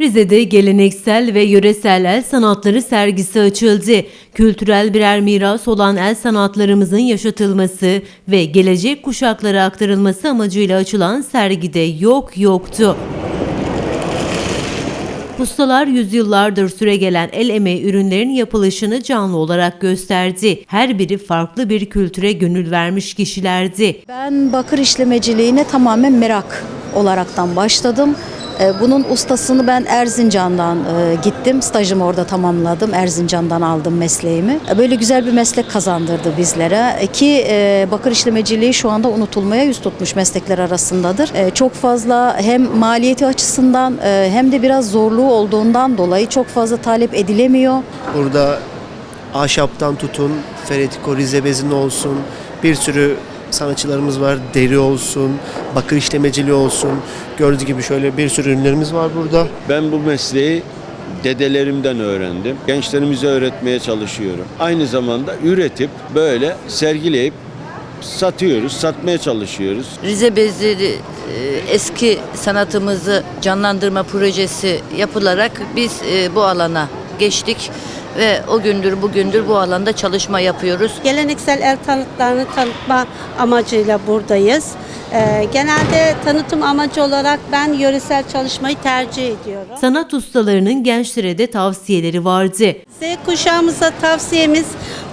Rize'de geleneksel ve yöresel el sanatları sergisi açıldı. Kültürel birer miras olan el sanatlarımızın yaşatılması ve gelecek kuşaklara aktarılması amacıyla açılan sergide yok yoktu. Ustalar yüzyıllardır süregelen el emeği ürünlerin yapılışını canlı olarak gösterdi. Her biri farklı bir kültüre gönül vermiş kişilerdi. Ben bakır işlemeciliğine tamamen merak olaraktan başladım. Ee, Bunun ustasını ben Erzincan'dan e, gittim. Stajımı orada tamamladım. Erzincan'dan aldım mesleğimi. E, Böyle güzel bir meslek kazandırdı bizlere. E, Ki bakır işlemeciliği şu anda unutulmaya yüz tutmuş meslekler arasındadır. Çok fazla hem maliyeti açısından hem de biraz zorluğu olduğundan dolayı çok fazla talep edilemiyor. Burada ahşaptan tutun, Feretiko Rize bezini olsun, bir sürü sanatçılarımız var. Deri olsun, bakır işlemeciliği olsun. Gördüğünüz gibi şöyle bir sürü ürünlerimiz var burada. Ben bu mesleği dedelerimden öğrendim. Gençlerimize öğretmeye çalışıyorum. Aynı zamanda üretip böyle sergileyip satıyoruz, satmaya çalışıyoruz. Rize Bezleri e, eski sanatımızı canlandırma projesi yapılarak biz e, bu alana geçtik ve o gündür bugündür bu alanda çalışma yapıyoruz. Geleneksel el tanıtlarını tanıtma amacıyla buradayız. Ee, genelde tanıtım amacı olarak ben yöresel çalışmayı tercih ediyorum. Sanat ustalarının gençlere de tavsiyeleri vardı. Z kuşağımıza tavsiyemiz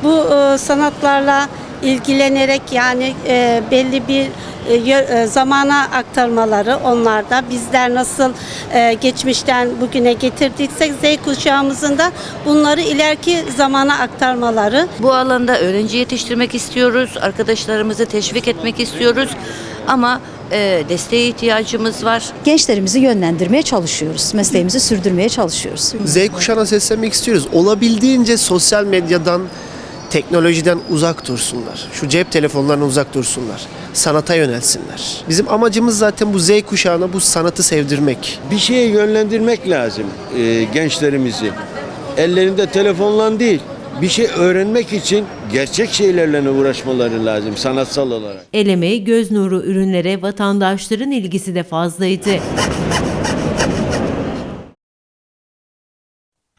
bu e, sanatlarla ilgilenerek yani e, belli bir zamana aktarmaları onlarda bizler nasıl e, geçmişten bugüne getirdiksek Z kuşağımızın da bunları ileriki zamana aktarmaları Bu alanda öğrenci yetiştirmek istiyoruz, arkadaşlarımızı teşvik etmek istiyoruz ama e, desteğe ihtiyacımız var. Gençlerimizi yönlendirmeye çalışıyoruz. Mesleğimizi sürdürmeye çalışıyoruz. Z kuşağına seslenmek istiyoruz. Olabildiğince sosyal medyadan, teknolojiden uzak dursunlar. Şu cep telefonlarından uzak dursunlar. Sanata yönelsinler. Bizim amacımız zaten bu Z kuşağına bu sanatı sevdirmek. Bir şeye yönlendirmek lazım e, gençlerimizi. Ellerinde telefonla değil, bir şey öğrenmek için gerçek şeylerle uğraşmaları lazım sanatsal olarak. El emeği, göz nuru ürünlere vatandaşların ilgisi de fazlaydı.